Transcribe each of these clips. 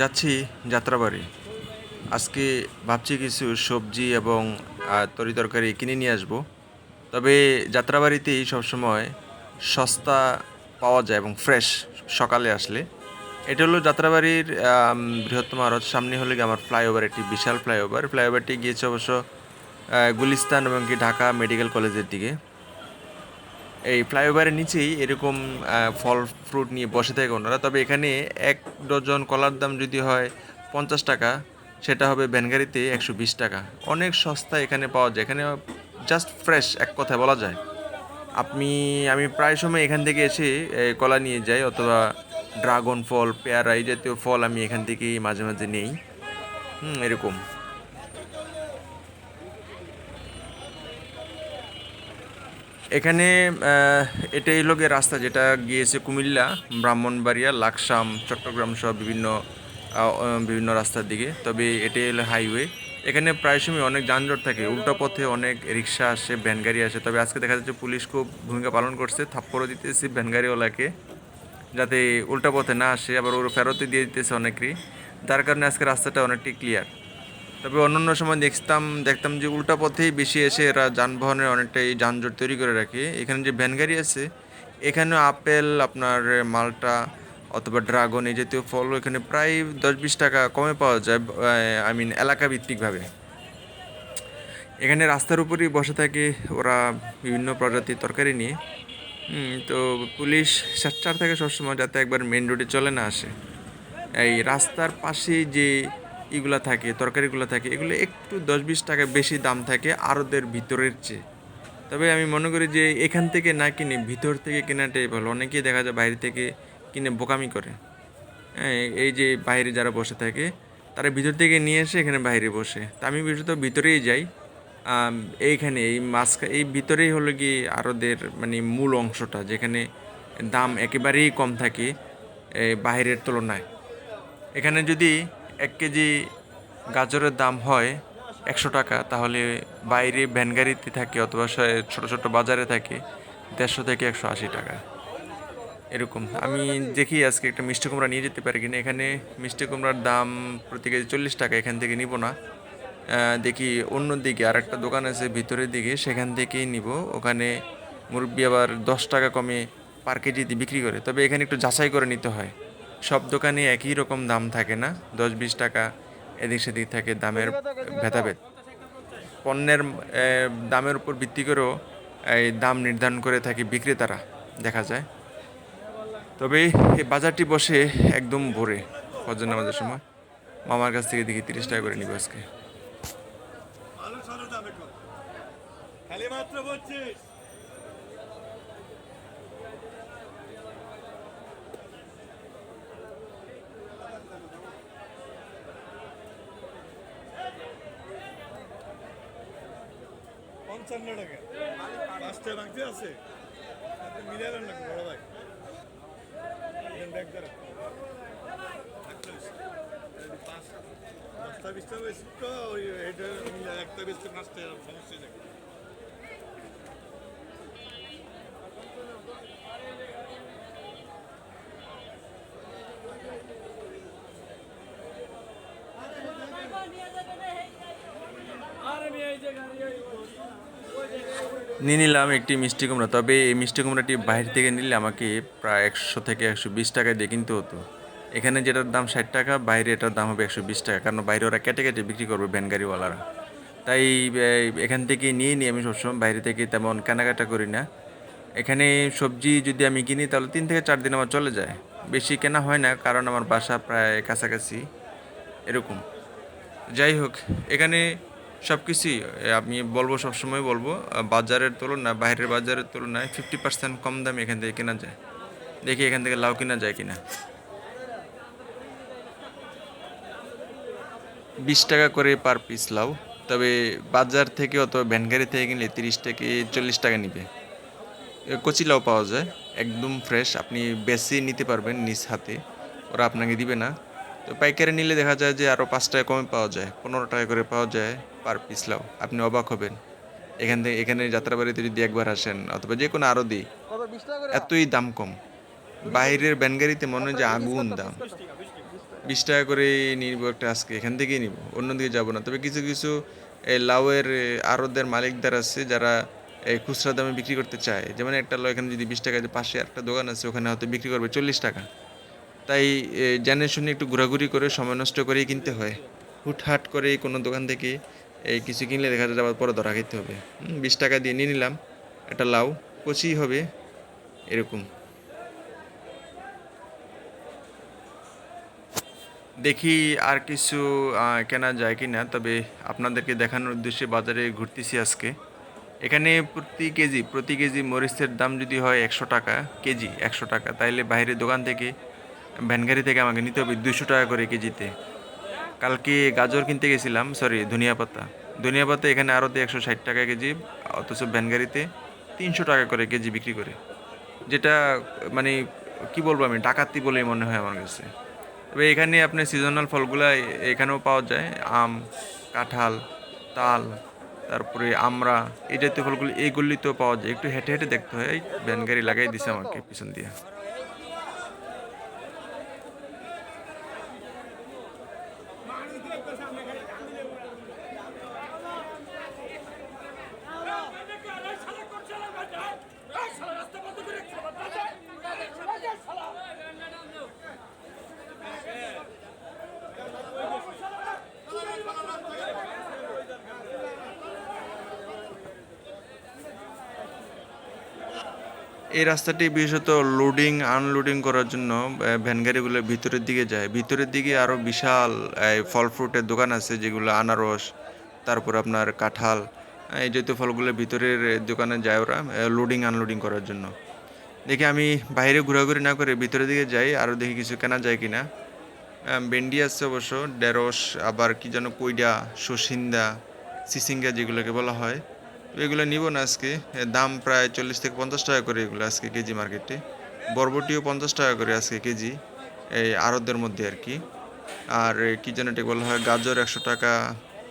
যাচ্ছি যাত্রাবাড়ি। আজকে ভাবছি কিছু সবজি এবং তরি তরকারি কিনে নিয়ে আসব। তবে যাত্রাবাড়িতেই সবসময় সস্তা পাওয়া যায় এবং ফ্রেশ সকালে আসলে। এটা হলো যাত্রাবাড়ির বৃহত্তম আড়ত। সামনে হলে আমার ফ্লাইওভার একটি বিশাল ফ্লাইওভার ফ্লাইওভারটি গিয়েছে অবশ্য গুলিস্তান এবং কি ঢাকা মেডিকেল কলেজের দিকে। এই ফ্লাইওভারের নিচেই এরকম ফল ফ্রুট নিয়ে বসে থাকে ওনারা। তবে এখানে এক ডজন কলার দাম যদি হয় পঞ্চাশ টাকা, সেটা হবে ভ্যানগাড়িতে একশো বিশ টাকা। অনেক সস্তা এখানে পাওয়া যায়। এখানে জাস্ট ফ্রেশ এক কথায় বলা যায়। আপনি, আমি প্রায় সময় এখান থেকে এসে কলা নিয়ে যাই, অথবা ড্রাগন ফল, পেয়ারা এই জাতীয় ফল আমি এখান থেকেই মাঝে মাঝে নেই। হুম, এরকম। এখানে এটাই হলো গিয়ে রাস্তা যেটা গিয়েছে কুমিল্লা, ব্রাহ্মণবাড়িয়া, লাকসাম, চট্টগ্রাম সহ বিভিন্ন বিভিন্ন রাস্তার দিকে। তবে এটাই হলো হাইওয়ে। এখানে প্রায় সময় অনেক যানজট থাকে। উল্টো পথে অনেক রিক্সা আসে, ভ্যান গাড়ি আসে। তবে আজকে দেখা যাচ্ছে পুলিশ খুব ভূমিকা পালন করছে। থাপ্পড়ও দিতেছে ভ্যান গাড়িওয়ালাকে, যাতে উল্টা পথে না আসে। আবার ওর ফেরতে দিয়ে দিতেছে অনেকেরই। যার কারণে আজকে রাস্তাটা অনেকটাই ক্লিয়ার তবে অন্যান্য সময় দেখতাম দেখতাম যে উল্টা পথেই বেশি এসে এরা যানবাহনের অনেকটাই যানজট তৈরি করে রাখে। এখানে যে ভ্যান গাড়ি আছে এখানেও আপেল, আপনার মালটা অথবা ড্রাগন এই জাতীয় ফল এখানে প্রায় দশ বিশ টাকা কমে পাওয়া যায় আই মিন এলাকা ভিত্তিকভাবে এখানে রাস্তার উপরেই বসে থাকে ওরা বিভিন্ন প্রজাতির তরকারি নিয়ে। তো পুলিশ চার থেকে সবসময় যাতে একবার মেন রোডে চলে না আসে। এই রাস্তার পাশে যে ইগুলা থাকে, তরকারিগুলো থাকে, এগুলো একটু দশ বিশ টাকা বেশি দাম থাকে আরদের ভিতরের চেয়ে। তবে আমি মনে করি যে এখান থেকে না কিনে ভিতর থেকে কেনাটাই ভালো। অনেকেই দেখা যায় বাইরে থেকে কিনে বোকামি করে। হ্যাঁ এই যে বাইরে যারা বসে থাকে, তারা ভিতর থেকে নিয়ে এসে এখানে বাইরে বসে। তা আমি বিশেষত ভিতরেই যাই। এইখানে এই মাঝখা, এই ভিতরেই হলো কি আরদের মানে মূল অংশটা, যেখানে দাম একেবারেই কম থাকে বাইরের তুলনায়। এখানে যদি এক কেজি গাজরের দাম হয় একশো টাকা, তাহলে বাইরে ভ্যান গাড়িতে থাকে অথবা ছোট ছোট বাজারে থাকে দেড়শো থেকে একশো আশি টাকা। এরকম। আমি দেখি আজকে একটা মিষ্টি কুমড়া নিয়ে যেতে পারি কিনা। এখানে মিষ্টি কুমড়ার দাম প্রতি কেজি চল্লিশ টাকা, এখান থেকে নিব না। দেখি অন্য দিকে আর একটা দোকান আছে ভিতরের দিকে, সেখান থেকেই নিব। ওখানে মুরব্বি আবার দশ টাকা কমে পার কেজিতে বিক্রি করে। তবে এখানে একটু যাচাই করে নিতে হয়। সব দোকানে একই রকম দাম থাকে না। দশ বিশ টাকা এদিক সেদিক থাকে দামের ভেদাভেদ। পণ্যের দামের উপর ভিত্তি করেও এই দাম নির্ধারণ করে থাকে বিক্রেতারা, দেখা যায়। তবে এই বাজারটি বসে একদম ভোরে, ফজর নামাজের সময়। মামার কাছ থেকে দেখি তিরিশ টাকা করে নিব আজকে আলু সারো দামে কম খালি মাত্র বলছিস পঞ্চান্ন টাকা পাঁচটা বাকি আছে। আপনি মিলালেন না বড় ভাই? এখানে দেখ দাঁড়া আটচল্লিশ পাঁচ দশটা বিশটা বেশি তো, ওই এটা মিলে একটা বেশি পাঁচটা সমস্যা নেই নিয়ে নিলাম একটি মিষ্টি কুমড়া। তবে এই মিষ্টি কুমড়াটি বাইরে থেকে নিলে আমাকে প্রায় একশো থেকে একশো বিশ টাকায় দিয়ে কিনতে হতো। এখানে যেটার দাম ষাট টাকা, বাইরে এটার দাম হবে একশো বিশ টাকা। কারণ বাইরে ওরা কেটে কেটে বিক্রি করবে ভ্যান গাড়িওয়ালারা। তাই এখান থেকে নিয়ে নিই আমি সবসময় বাইরে থেকে তেমন কেনাকাটা করি না। এখানে সবজি যদি আমি কিনি, তাহলে তিন থেকে চার দিন আমার চলে যায়। বেশি কেনা হয় না, কারণ আমার বাসা প্রায় কাছাকাছি। এরকম। যাই হোক, এখানে সব কিছুই আমি বলব সবসময় বলব বাজারের তুলনায়, বাইরের বাজারের তুলনায় ফিফটি পার্সেন্ট কম দামে এখান থেকে কেনা যায়। দেখি এখান থেকে লাউ কেনা যায় কিনা। বিশ টাকা করে পার পিস লাউ, তবে বাজার থেকে অথবা ভ্যানগাড়ি থেকে কিনলে তিরিশ থেকে চল্লিশ টাকা নিবে। কচি লাউ পাওয়া যায়, একদম ফ্রেশ আপনি বেশি নিতে পারবেন নিজ হাতে, ওরা আপনাকে দিবে না। তো পাইকারি নিলে দেখা যায় যে আরও পাঁচ টাকা কমে পাওয়া যায়, পনেরো টাকা করে পাওয়া যায়। পার পিস লাউ আপনি অবাক হবেন। এখান থেকে এখানে যাত্রাবাড়িতে যদি একবার আসেন অথবা যে কোনো আরও দিই এতই দাম কম। বাইরের ব্যানগাড়িতে মনে হয় যে আগুন দাম। বিশ টাকা করে নিব একটা আজকে এখান থেকেই নিব অন্যদিকে যাব না। তবে কিছু কিছু এই লাউয়ের আড়তদের মালিকদার আছে যারা এই খুচরা দামে বিক্রি করতে চায়। যেমন একটা লাউ এখানে যদি বিশ টাকা পাশে একটা দোকান আছে ওখানে হয়তো বিক্রি করবে চল্লিশ টাকা। তাই জেনে শুনে একটু ঘোরাঘুরি করে সময় নষ্ট করেই কিনতে হয়। হুটহাট করে কোনো দোকান থেকে এই কিছু কিনলে দেখা যায় আবার পরে ধরা খেতে হবে। বিশ টাকা দিয়ে নিয়ে নিলাম, একটা লাউ, কচি হবে, এরকম। দেখি আর কিছু কেনা যায় কি না তবে আপনাদেরকে দেখানোর উদ্দেশ্যে বাজারে ঘুরতেছি আজকে। এখানে প্রতি কেজি প্রতি কেজি মরিচের দাম যদি হয় একশো টাকা, কেজি একশো টাকা, তাইলে বাইরের দোকান থেকে, ভ্যানগাড়ি থেকে আমাকে নিতে হবে দুশো টাকা করে কেজিতে। কালকে গাজর কিনতে গেছিলাম সরি ধনিয়া পাতা। ধনিয়া পাতা এখানে আরতে একশো ষাট টাকা কেজি, অথচ ভ্যানগাড়িতে তিনশো টাকা করে কেজি বিক্রি করে। যেটা মানে কি বলব আমি, ডাকাতি বলেই মনে হয় আমার কাছে। তবে এখানে আপনার সিজনাল ফলগুলা এখানেও পাওয়া যায়। আম, কাঁঠাল, তাল, তারপরে আমরা এই জাতীয় ফলগুলি এইগুলিতেও পাওয়া যায়। একটু হেঁটে হেঁটে দেখতে হয়, এই ভ্যান গাড়ি লাগাই দিছে আমাকে পিছন দিয়ে। এই রাস্তাটি বিশেষত লোডিং আনলোডিং করার জন্য ভ্যান গাড়িগুলো ভিতরের দিকে যায়। ভিতরের দিকে আরও বিশাল ফল ফ্রুটের দোকান আছে যেগুলো আনারস তারপর আপনার কাঁঠাল এই জাতীয় ফলগুলো ভিতরের দোকানে যায় ওরা লোডিং আনলোডিং করার জন্য। দেখি আমি বাইরে ঘোরাঘুরি না করে ভিতরের দিকে যাই আরও দেখি কিছু কেনা যায় কিনা। আহ, ভেন্ডি আছে অবশ্য ঢেঁড়স আবার কি যেন কইডা সসিন্দা সিসিঙ্গা যেগুলোকে বলা হয়। এগুলো নিব না আজকে। দাম প্রায় চল্লিশ থেকে পঞ্চাশ টাকা করে এগুলো আজকে কেজি মার্কেটে। বরবটিও পঞ্চাশ টাকা করে আজকে কেজি এই আড়তদের মধ্যে আর কি। আর কি যেন এটাকে বলা হয় গাজর একশো টাকা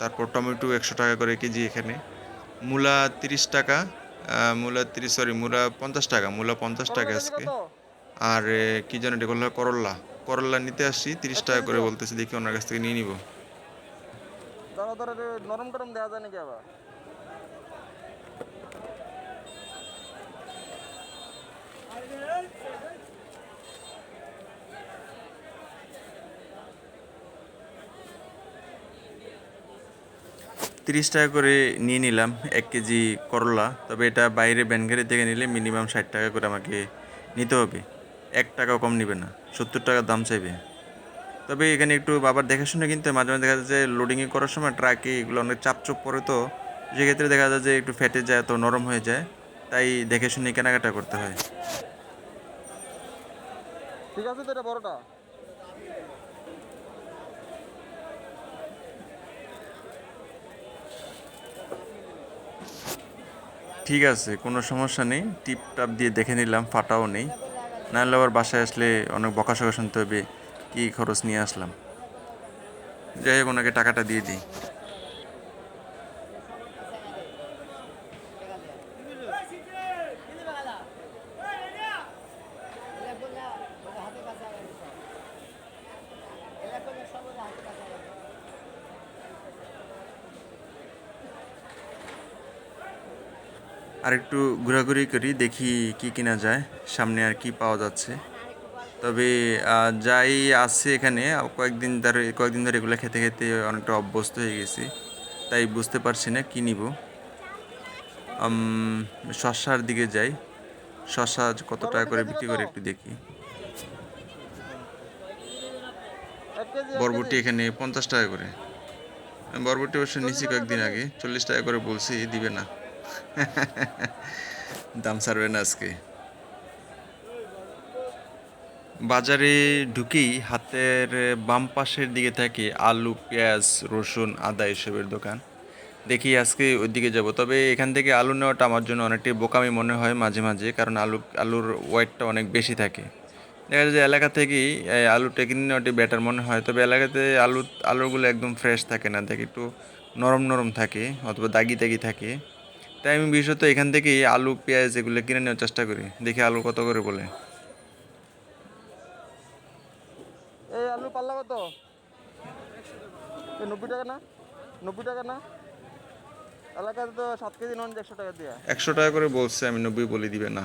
তারপর টমেটো একশো টাকা করে কেজি এখানে। মূলা তিরিশ টাকা মূলা তিরিশ সরি মূলা পঞ্চাশ টাকা মূলা পঞ্চাশ টাকা আজকে। আর কি যেন এটা বলা হয় করল্লা করল্লা নিতে আসছি তিরিশ টাকা করে বলতেছি দেখি ওনার কাছ থেকে নিয়ে নিব। নরম টরম দেওয়া যায় নাকি আবার? তিরিশ টাকা করে নিয়ে নিলাম, এক কেজি করলা। তবে এটা বাইরে ব্যানগাড়ি থেকে নিলে মিনিমাম ষাট টাকা করে আমাকে নিতে হবে। এক টাকাও কম নেবে না, সত্তর টাকা দাম চাইবে। তবে এখানে একটু বাবার দেখে শুনে কিনতে। মাঝে মাঝে দেখা যায় যে লোডিংয়ে করার সময় ট্রাকে এগুলো অনেক চাপচুপ পড়ে তো, সেক্ষেত্রে দেখা যায় যে একটু ফেটে যায় তো নরম হয়ে যায়, তাই দেখে শুনে কেনাকাটা করতে হয়। ঠিক আছে তো এটা বড়টা? ঠিক আছে, কোনো সমস্যা নেই। টিপ টাপ দিয়ে দেখে নিলাম, ফাটাও নেই। নাহলে আবার বাসায় আসলে অনেক বকাশকা শুনতে হবে, কী খরচ নিয়ে আসলাম। যাই হোক, ওনাকে টাকাটা দিয়ে দিই। আর একটু ঘোরাঘুরি করি, দেখি কি কিনা যায়। সামনে আর কি পাওয়া যাচ্ছে। তবে যাই আছে এখানে কয়েকদিন ধরে কয়েকদিন ধরে এগুলো খেতে খেতে অনেকটা অভ্যস্ত হয়ে গেছি। তাই বুঝতে পারছি না কি নিব। শসার দিকে যাই। শসা কত টাকা করে বিক্রি করে একটু দেখি। বরবটি এখানে পঞ্চাশ টাকা করে। বরবটি অবশ্য নিচে কয়েকদিন আগে, চল্লিশ টাকা করে বলছি, দিবে না। দাম ছাড়বে না আজকে। বাজারে ঢুকেই হাতের বাম পাশের দিকে থাকে আলু, পেঁয়াজ, রসুন, আদা এসবের দোকান। দেখি আজকে ওইদিকে যাব। তবে এখান থেকে আলু নেওয়াটা আমার জন্য অনেকটাই বোকামি মনে হয় মাঝে মাঝে, কারণ আলু, আলুর ওয়েটটা অনেক বেশি থাকে। দেখা যায় যে এলাকা থেকেই আলুটা কিনে নেওয়াটি বেটার মনে হয়। তবে এলাকাতে আলু, আলুগুলো একদম ফ্রেশ থাকে না, দেখে একটু নরম নরম থাকে, অথবা দাগি দাগি থাকে। তাই আমি বিশেষত এখান থেকেই আলু পেঁয়াজ এগুলো কিনে নেওয়ার চেষ্টা করি। দেখি আলু কত করে বলে। এই আলু পাল্লা কত? নব্বই টাকা না? নব্বই টাকা না? এলাকাতে তো সাত কেজি নন একশো টাকা দিয়ে। একশো টাকা করে বলছে আমি নব্বই বলে দিবে না।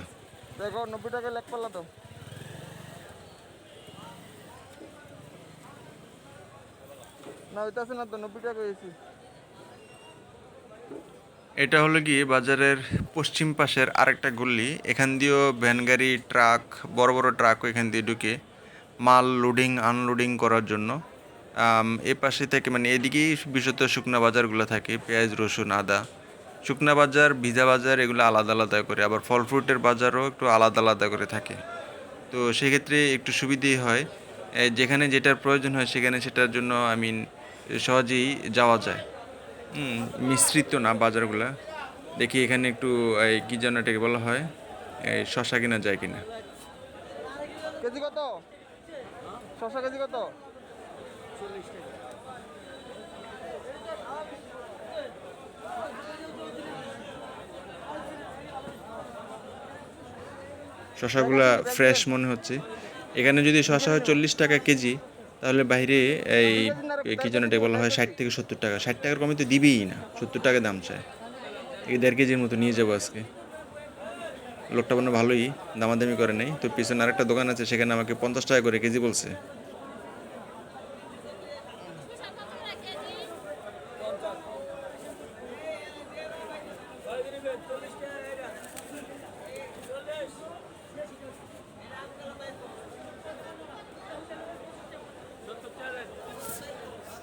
দেখো নব্বই টাকা লেখ পাল্লা তো। না ওইটা আছে না তো নব্বই টাকা হয়েছি। এটা হলো গিয়ে বাজারের পশ্চিম পাশের আরেকটা গল্লি এখান দিয়েও ভ্যান গাড়ি, ট্রাক, বড় বড় ট্রাকও এখান দিয়ে ঢুকে মাল লোডিং আনলোডিং করার জন্য। এ পাশে থেকে মানে এদিকেই বিশেষত শুকনা বাজারগুলো থাকে, পেঁয়াজ, রসুন, আদা। শুকনা বাজার, ভিজা বাজার, এগুলো আলাদা আলাদা করে। আবার ফল ফ্রুটের বাজারও একটু আলাদা আলাদা করে থাকে। তো সেক্ষেত্রে একটু সুবিধেই হয়। যেখানে যেটার প্রয়োজন হয় সেখানে সেটার জন্য আই মিন সহজেই যাওয়া যায়। মিশ্রিত না বাজারগুলা। দেখি এখানে একটু এই কি যেন এটাকে বলা হয় এই শশা কিনা যায় কিনা। কেজি কত? শশা কেজি কত? শশাগুলা ফ্রেশ মনে হচ্ছে। এখানে যদি শশা হয় চল্লিশ টাকা কেজি তাহলে বাইরে এই কী যেন এটাকে বলা হয় ষাট থেকে সত্তর টাকা? ষাট টাকার কমে তো দিবেই না, সত্তর টাকা দাম চায়। এই দেড় কেজির মতো নিয়ে যাব আজকে। লোকটা মানে ভালোই, দামাদামি করে নেই। তো পিছনে আরেকটা দোকান আছে, সেখানে আমাকে পঞ্চাশ টাকা করে কেজি বলছে।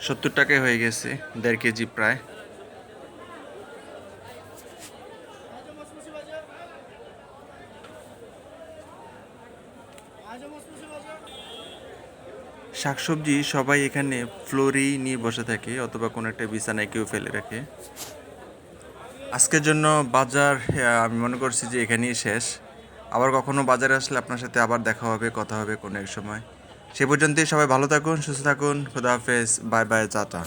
সত্তর টাকায় হয়ে গেছে, দেড় কেজি প্রায়। শাকসবজি সবাই এখানে ফ্লোরেই নিয়ে বসে থাকে, অথবা কোনো একটা বিছানায় কেউ ফেলে রাখে। আজকের জন্য বাজার আমি মনে করছি যে এখানেই শেষ। আবার কখনো বাজারে আসলে আপনার সাথে আবার দেখা হবে, কথা হবে কোনো এক সময়। সে পর্যন্তই সবাই ভালো থাকুন সুস্থ থাকুন খুদা হাফেজ বাই বাই চাটা